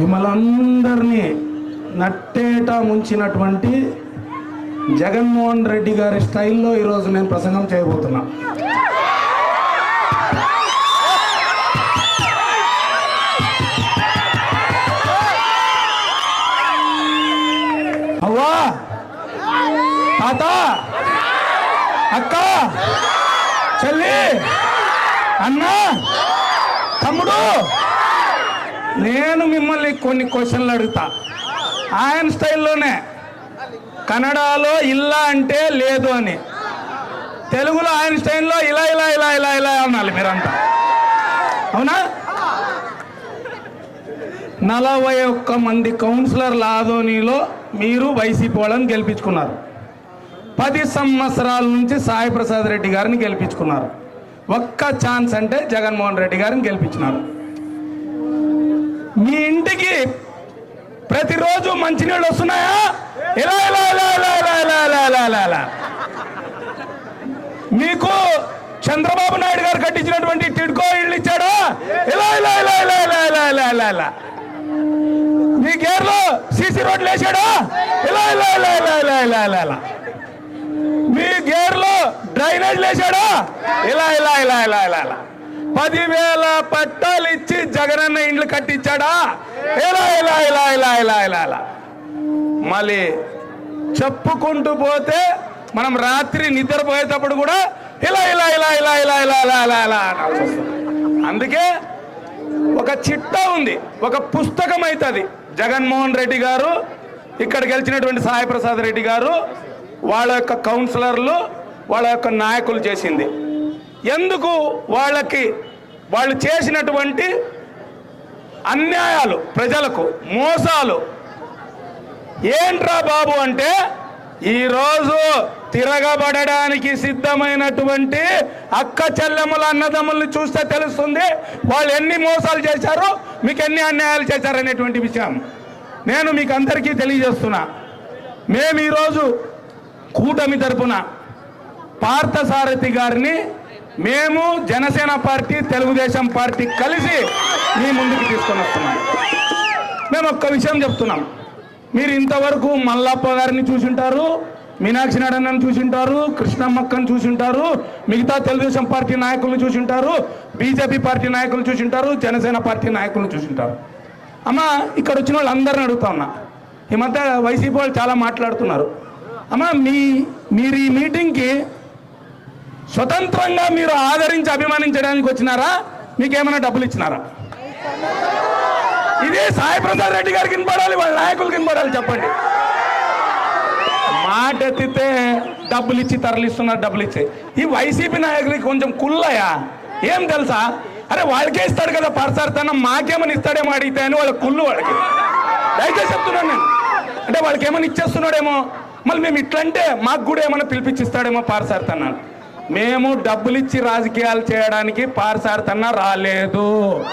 మిమ్మల్ందరినీ నట్టేట ముంచినటువంటి జగన్మోహన్ రెడ్డి గారి స్టైల్లో ఈరోజు నేను ప్రసంగం చేయబోతున్నా. అవ్వా! తాత! అక్క! చెల్లి! అన్న! తమ్ముడు! నేను మిమ్మల్ని కొన్ని క్వశ్చన్లు అడుగుతా. ఆయన స్టైల్లోనే. కన్నడలో ఇల్లా అంటే లేదు అని. తెలుగులో ఆయన స్టైల్లో ఇలా ఇలా ఇలా ఇలా ఇలా అనాలి మీరంతా. అవునా? నలభై ఒక్క మంది కౌన్సిలర్ల ఆదోనిలో మీరు వైసీపీ వాళ్ళని గెలిపించుకున్నారు. పది సంవత్సరాల నుంచి సాయి ప్రసాద్ రెడ్డి గారిని గెలిపించుకున్నారు. ఒక్క ఛాన్స్ అంటే జగన్మోహన్ రెడ్డి గారిని గెలిపించినారు. మీ ఇంటికి ప్రతిరోజు మంచినీళ్ళు వస్తున్నాయా ఇలా ఇలా ఇలా ఇలా ఇలా ఇలా ఇలా ఇలా ఇలా ఇలా మీకు చంద్రబాబు నాయుడు గారు కట్టించినటువంటి టిడ్కో ఇళ్ళు ఇచ్చాడా ఇలా ఇలా ఇలా ఇలా ఇలా ఇలా ఇలా ఇలా ఇలా మీ గేర్లో సీసీ రోడ్లు వేసాడా ఇలా ఇలా ఇలా ఇలా ఇలా ఇలా ఇలా ఇలా మీ గేర్లో డ్రైనేజ్ వేసాడా ఇలా ఇలా ఇలా ఇలా ఇలా ఇలా పదివేల పట్టాలు ఇచ్చి జగనన్న ఇండ్లు కట్టించాడా? ఇలా ఇలా ఇలా ఇలా ఇలా ఇలా ఇలా మళ్ళీ చెప్పుకుంటూ పోతే మనం రాత్రి నిద్రపోయేటప్పుడు కూడా ఇలా ఇలా ఇలా ఇలా ఇలా ఇలా ఇలా ఇలా ఇలా అందుకే ఒక చిట్టా ఉంది ఒక పుస్తకం అవుతుంది జగన్మోహన్ రెడ్డి గారు ఇక్కడ గెలిచినటువంటి సాయి ప్రసాద్ రెడ్డి గారు వాళ్ళ యొక్క కౌన్సిలర్లు వాళ్ళ యొక్క నాయకులు చేసింది. ఎందుకు వాళ్ళకి వాళ్ళు చేసినటువంటి అన్యాయాలు ప్రజలకు మోసాలు? ఏంట్రా బాబు అంటే ఈరోజు తిరగబడడానికి సిద్ధమైనటువంటి అక్క చెల్లెముల అన్నదమ్ముల్ని చూస్తే తెలుస్తుంది వాళ్ళు ఎన్ని మోసాలు చేశారు మీకు ఎన్ని అన్యాయాలు చేశారు అనేటువంటి విషయం నేను మీకు అందరికీ తెలియజేస్తున్నా. మేము ఈరోజు కూటమి తరపున పార్థసారథి గారిని మేము జనసేన పార్టీ తెలుగుదేశం పార్టీ కలిసి మీ ముందుకు తీసుకొని వస్తున్నాం. మేము ఒక్క విషయం చెప్తున్నాం. మీరు ఇంతవరకు మల్లప్ప గారిని చూసింటారు మీనాక్షి నారాయణను చూసింటారు కృష్ణమ్మక్కని చూసింటారు మిగతా తెలుగుదేశం పార్టీ నాయకులను చూసింటారు బీజేపీ పార్టీ నాయకులు చూసింటారు జనసేన పార్టీ నాయకులను చూసింటారు. అమ్మ ఇక్కడ వచ్చిన వాళ్ళందరిని అడుగుతా ఉన్నా. ఈ మధ్య వైసీపీ వాళ్ళు చాలా మాట్లాడుతున్నారు. అమ్మ మీ మీరు ఈ మీటింగ్కి స్వతంత్రంగా మీరు ఆదరించి అభిమానించడానికి వచ్చినారా? మీకేమైనా డబ్బులు ఇచ్చినారా? ఇదే సాయి ప్రసాద్ రెడ్డి గారికి వినపడాలి వాళ్ళ నాయకులు వినపడాలి చెప్పండి. మాట ఎత్తితే డబ్బులు ఇచ్చి తరలిస్తున్నారు డబ్బులు ఇచ్చి. ఈ వైసీపీ నాయకులకి కొంచెం కుల్లయా ఏం తెలుసా? అరే వాళ్ళకే ఇస్తాడు కదా పరసార్థనం మాకేమని ఇస్తాడేమో అడిగితే అని వాళ్ళ కుళ్ళు వాళ్ళకి. దయచేసి చెప్తున్నాను నేను. అంటే వాళ్ళకి ఏమైనా ఇచ్చేస్తున్నాడేమో? మళ్ళీ మేము ఇట్లంటే మాకు కూడా ఏమైనా పిలిపించిస్తాడేమో పారసార్థన్నాను మేము డబ్బులిచ్చి రాజకీయాలు చేయడానికి పారసారతన్న రాలేదు.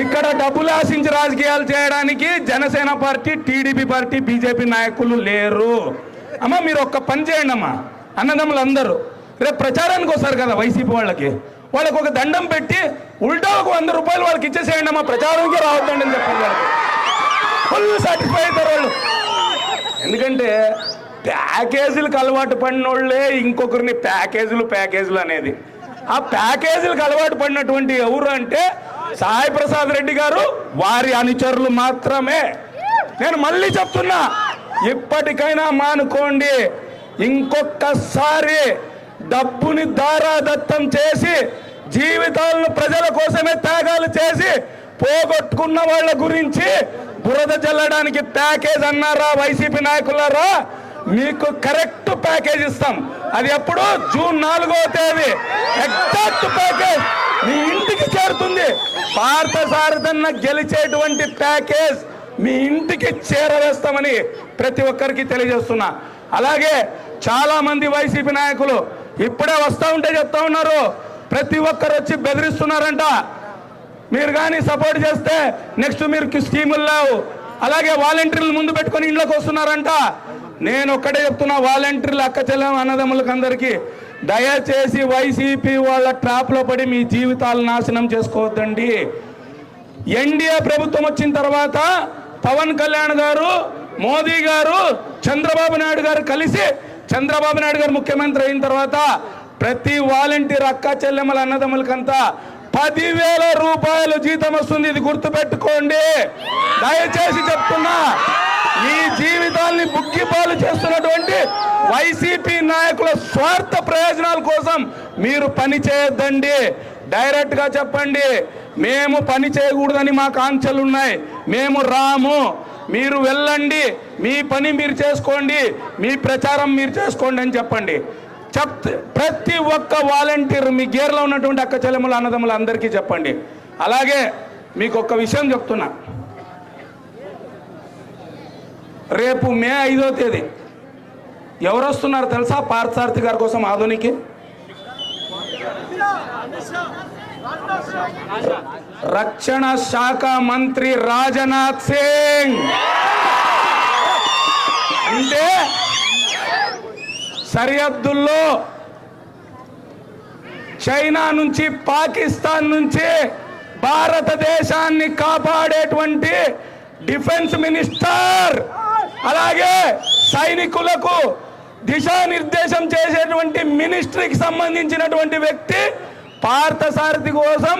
ఇక్కడ డబ్బులు ఆశించి రాజకీయాలు చేయడానికి Janasena party TDP party BJP నాయకులు లేరు. అమ్మ మీరు ఒక్క పని చేయండి అమ్మా. అన్నదమ్ములు అందరూ రేపు ప్రచారానికి వస్తారు కదా వైసీపీ వాళ్ళకి. వాళ్ళకి ఒక దండం పెట్టి ఉల్టా ఒక వంద రూపాయలు వాళ్ళకి ఇచ్చేసేయండి అమ్మా. ప్రచారానికి రావద్దండి అని చెప్పండి వాళ్ళకి. ఫుల్ సాటిస్ఫై అవుతారు వాళ్ళు. ఎందుకంటే ప్యాకేజీలకు అలవాటు పడిన వాళ్ళే ఇంకొకరిని ప్యాకేజీలు ప్యాకేజీలు అనేది. ఆ ప్యాకేజీలకు అలవాటు పడినటువంటి ఎవరు అంటే సాయి ప్రసాద్ రెడ్డి గారు వారి అనుచరులు మాత్రమే. నేను మళ్ళీ చెప్తున్నా ఇప్పటికైనా మానుకోండి ఇంకొకసారి డబ్బుని దారాదత్తం చేసి జీవితాలను ప్రజల కోసమే త్యాగాలు చేసి పోగొట్టుకున్న వాళ్ళ గురించి బురద చల్లడానికి ప్యాకేజ్ అన్నారా వైసీపీ నాయకులారా? మీకు కరెక్ట్ ప్యాకేజ్ ఇస్తాం. అది ఎప్పుడు జూన్ నాలుగో తేదీ. ఎగ్జాక్ట్ ప్యాకేజ్ మీ ఇంటికి చేరుతుంది. పార్థసారథన్న గెలిచేటువంటి ప్యాకేజ్ మీ ఇంటికి చేరవేస్తామని ప్రతి ఒక్కరికి తెలియజేస్తున్నా. అలాగే చాలా మంది వైసీపీ నాయకులు ఇప్పుడే వస్తూ ఉంటే చెప్తా ఉన్నారు. ప్రతి ఒక్కరు వచ్చి బెదిరిస్తున్నారంట. మీరు కానీ సపోర్ట్ చేస్తే నెక్స్ట్ మీరు స్కీములు లేవు. అలాగే వాలంటీర్లు ముందు పెట్టుకొని ఇంట్లోకి వస్తున్నారంట. నేను ఒక్కడే చెప్తున్నా వాలంటీర్లు అక్క చెల్లెం అన్నదమ్ములకు అందరికీ దయచేసి వైసీపీ వాళ్ళ ట్రాప్లో పడి మీ జీవితాలు నాశనం చేసుకోవద్దండి. ఎన్డీఏ ప్రభుత్వం వచ్చిన తర్వాత పవన్ కళ్యాణ్ గారు మోదీ గారు చంద్రబాబు నాయుడు గారు కలిసి చంద్రబాబు నాయుడు గారు ముఖ్యమంత్రి అయిన తర్వాత ప్రతి వాలంటీర్ అక్క చెల్లెమ్మల అన్నదమ్ములకంతా పదివేల రూపాయలు జీతం వస్తుంది ఇది గుర్తుపెట్టుకోండి. దయచేసి చెప్తున్నా మీ జీవితాల్ని బుగ్గిపాలు చేస్తున్నటువంటి వైసీపీ నాయకుల స్వార్థ ప్రయోజనాల కోసం మీరు పని చేయొద్దండి. డైరెక్ట్గా చెప్పండి. మేము పని చేయకూడదని మాకు ఆంక్షలు ఉన్నాయి. మేము రాము. మీరు వెళ్ళండి. మీ పని మీరు చేసుకోండి. మీ ప్రచారం మీరు చేసుకోండి అని చెప్పండి. చెప్ ప్రతి ఒక్క వాలంటీర్ మీ గేర్లో ఉన్నటువంటి అక్క చెల్లెములు అన్నదమ్ములు అందరికీ చెప్పండి. అలాగే మీకు ఒక్క విషయం చెప్తున్నా. రేపు మే ఐదో తేదీ. ఎవరు వస్తున్నారు తెలుసా? పార్థసారథి గారి కోసం ఆధునికి? రక్షణ శాఖ మంత్రి రాజనాథ్ సింగ్. అంటే సరిహద్దుల్లో చైనా నుంచి పాకిస్తాన్ నుంచి భారతదేశాన్ని కాపాడేటువంటి డిఫెన్స్ మినిస్టర్ అలాగే సైనికులకు దిశానిర్దేశం చేసేటువంటి మినిస్ట్రీకి సంబంధించినటువంటి వ్యక్తి పార్థసారథి కోసం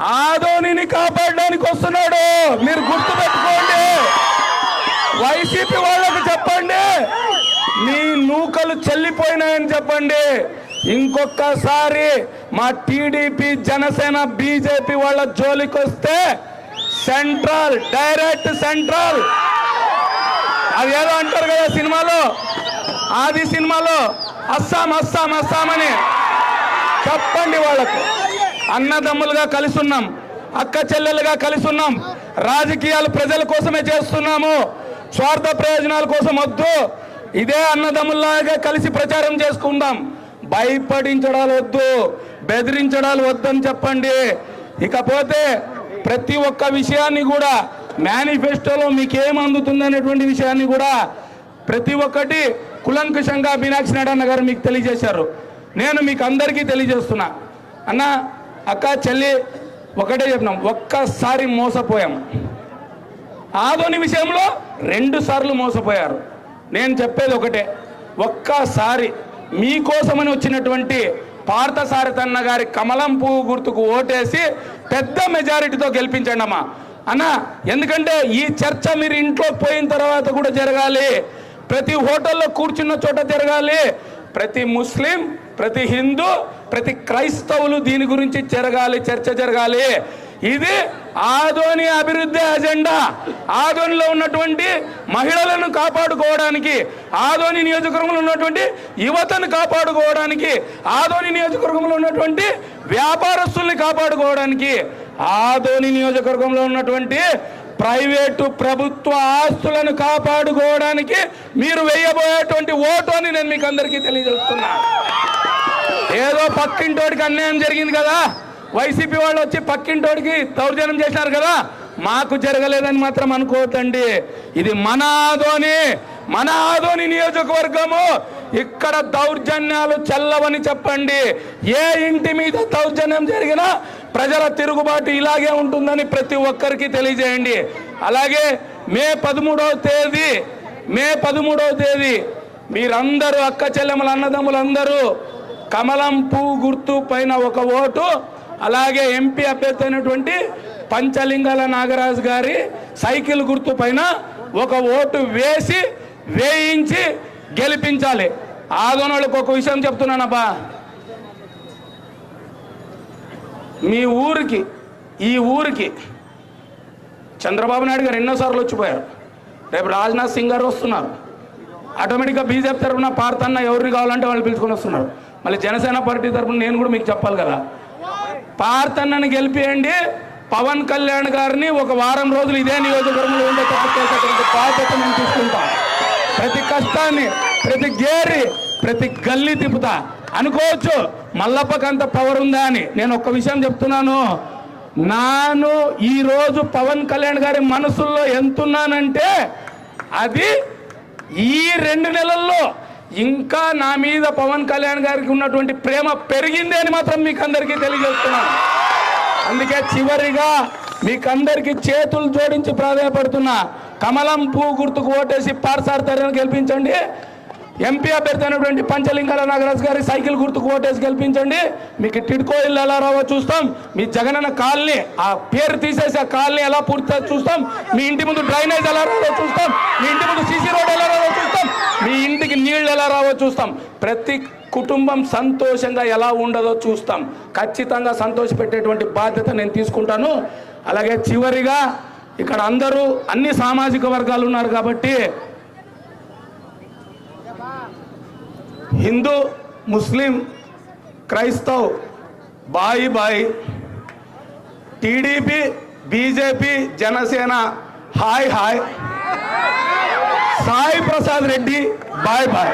ఆదోనిని కాపాడడానికి వస్తున్నాడు. మీరు గుర్తుపెట్టుకోండి. వైసీపీ వాళ్ళకు చెప్పండి. మీ నూకలు చెల్లిపోయినాయని చెప్పండి. ఇంకొకసారి మా టీడీపీ జనసేన బీజేపీ వాళ్ళ జోలికి వస్తే సెంట్రల్ డైరెక్ట్ సెంట్రల్ అది ఏదో అంటారు కదా సినిమాలో? ఆది సినిమాలో? అస్సాం అస్సాం అస్సాం అని. చెప్పండి వాళ్ళకు. అన్నదమ్ములుగా కలిసి ఉన్నాం అక్క చెల్లెలుగా కలిసి ఉన్నాం రాజకీయాలు ప్రజల కోసమే చేస్తున్నాము. స్వార్థ ప్రయోజనాల కోసం వద్దు. ఇదే అన్నదమ్ముల్లాగా కలిసి ప్రచారం చేసుకుందాం. భయపడించడాలు వద్దు. బెదిరించడాలు వద్దని చెప్పండి. ఇకపోతే ప్రతి ఒక్క విషయాన్ని కూడా మేనిఫెస్టోలో మీకు ఏం అందుతుంది అనేటువంటి విషయాన్ని కూడా ప్రతి ఒక్కటి కులంకుశంగా మీనాక్షి నారాయణ గారు మీకు తెలియజేశారు. నేను మీకు అందరికీ తెలియజేస్తున్నా. అన్న అక్క చెల్లి ఒకటే చెప్పినాం ఒక్కసారి మోసపోయాం. ఆదోని విషయంలో రెండు సార్లు మోసపోయారు. నేను చెప్పేది ఒకటే. ఒక్కసారి మీకోసమని వచ్చినటువంటి పార్థసారథన్న గారి కమలం పువ్వు గుర్తుకు ఓటేసి పెద్ద మెజారిటీతో గెలిపించండి అమ్మా అన్న ఎందుకంటే ఈ చర్చ మీరు ఇంట్లో పోయిన తర్వాత కూడా జరగాలి. ప్రతి హోటల్లో కూర్చున్న చోట జరగాలి. ప్రతి ముస్లిం ప్రతి హిందూ ప్రతి క్రైస్తవులు దీని గురించి జరగాలి చర్చ జరగాలి. ఇది ఆదోని అభివృద్ధి అజెండా. ఆదోనిలో ఉన్నటువంటి మహిళలను కాపాడుకోవడానికి ఆదోని నియోజకవర్గంలో ఉన్నటువంటి యువతను కాపాడుకోవడానికి ఆదోని నియోజకవర్గంలో ఉన్నటువంటి వ్యాపారస్తుల్ని కాపాడుకోవడానికి ఆదోని నియోజకవర్గంలో ఉన్నటువంటి ప్రైవేటు ప్రభుత్వ ఆస్తులను కాపాడుకోవడానికి మీరు వేయబోయేటువంటి ఓటు అని నేను మీకు అందరికీ తెలియజేస్తున్నా. ఏదో పక్కింటోడికి అన్యాయం జరిగింది కదా వైసీపీ వాళ్ళు వచ్చి పక్కింటోడికి దౌర్జన్యం చేశారు కదా మాకు జరగలేదని మాత్రం అనుకోవద్దండి. ఇది మన ఆదోని మన ఆదోని నియోజకవర్గము ఇక్కడ దౌర్జన్యాలు చల్లవని చెప్పండి. ఏ ఇంటి మీద దౌర్జన్యం జరిగినా ప్రజల తిరుగుబాటు ఇలాగే ఉంటుందని ప్రతి ఒక్కరికి తెలియజేయండి. అలాగే మే పదమూడవ తేదీ మే పదమూడవ తేదీ మీరందరూ అక్క చెల్లెముల అన్నదమ్ములందరూ కమలం పువ్వు గుర్తు పైన ఒక ఓటు అలాగే ఎంపీ అభ్యర్థి అయినటువంటి పంచలింగాల నాగరాజు గారి సైకిల్ గుర్తు పైన ఒక ఓటు వేసి వేయించి గెలిపించాలి. ఆదోనోళ్ళకి ఒక విషయం చెప్తున్నానబ్బా. మీ ఊరికి ఈ ఊరికి చంద్రబాబు నాయుడు గారు ఎన్నోసార్లు వచ్చిపోయారు. రేపు రాజ్నాథ్ సింగ్ గారు వస్తున్నారు. ఆటోమేటిక్గా బీజేపీ తరఫున పార్తన్న ఎవరిని కావాలంటే వాళ్ళు పిలుచుకొని వస్తున్నారు. మళ్ళీ జనసేన పార్టీ తరఫున నేను కూడా మీకు చెప్పాలి కదా. పార్తన్నని గెలిపియండి. పవన్ కళ్యాణ్ గారిని ఒక వారం రోజులు ఇదే నియోజకవర్గంలో ఉండే తప్పుచేసేటువంటి బాధ్యత మేము తీసుకుంటాం. ప్రతి కష్టాన్ని ప్రతి గేరి ప్రతి గల్లీ తిప్పుతా. అనుకోవచ్చు మల్లప్పకంత పవర్ ఉందా అని. నేను ఒక్క విషయం చెప్తున్నాను. నాను ఈరోజు పవన్ కళ్యాణ్ గారి మనసుల్లో ఎంతున్నానంటే అది ఈ రెండు నెలల్లో ఇంకా నా మీద పవన్ కళ్యాణ్ గారికి ఉన్నటువంటి ప్రేమ పెరిగింది అని మాత్రం మీకు అందరికీ తెలియజేస్తున్నాను. అందుకే చివరిగా మీకందరికీ చేతులు జోడించి ప్రాధాయపడుతున్నా కమలం పువ్వు గుర్తుకు ఓటేసి పార్సార్ గెలిపించండి. ఎంపీ అభ్యర్థి అయినటువంటి పంచలింగాల నాగరాజు గారి సైకిల్ గుర్తుకు ఓటేసి గెలిపించండి. మీకు టిడ్కో ఇల్లు ఎలా రావో చూస్తాం. మీ జగనన్న కాలనీ ఆ పేరు తీసేసి ఆ కాలనీ ఎలా పూర్తి చూస్తాం. మీ ఇంటి ముందు డ్రైనేజ్ ఎలా రావో చూస్తాం. మీ ఇంటి ముందు సీసీ రోడ్ ఎలా రావో చూస్తాం. మీ ఇంటికి నీళ్ళు ఎలా రావో చూస్తాం. ప్రతి కుటుంబం సంతోషంగా ఎలా ఉండదో చూస్తాం. ఖచ్చితంగా సంతోషపెట్టేటువంటి బాధ్యత నేను తీసుకుంటాను. అలాగే చివరిగా ఇక్కడ అందరూ అన్ని సామాజిక వర్గాలు ఉన్నారు కాబట్టి హిందూ ముస్లిం క్రైస్తవ్ బాయి బాయి TDP BJP Janasena hi hi. Sai Prasad Reddy bye bye.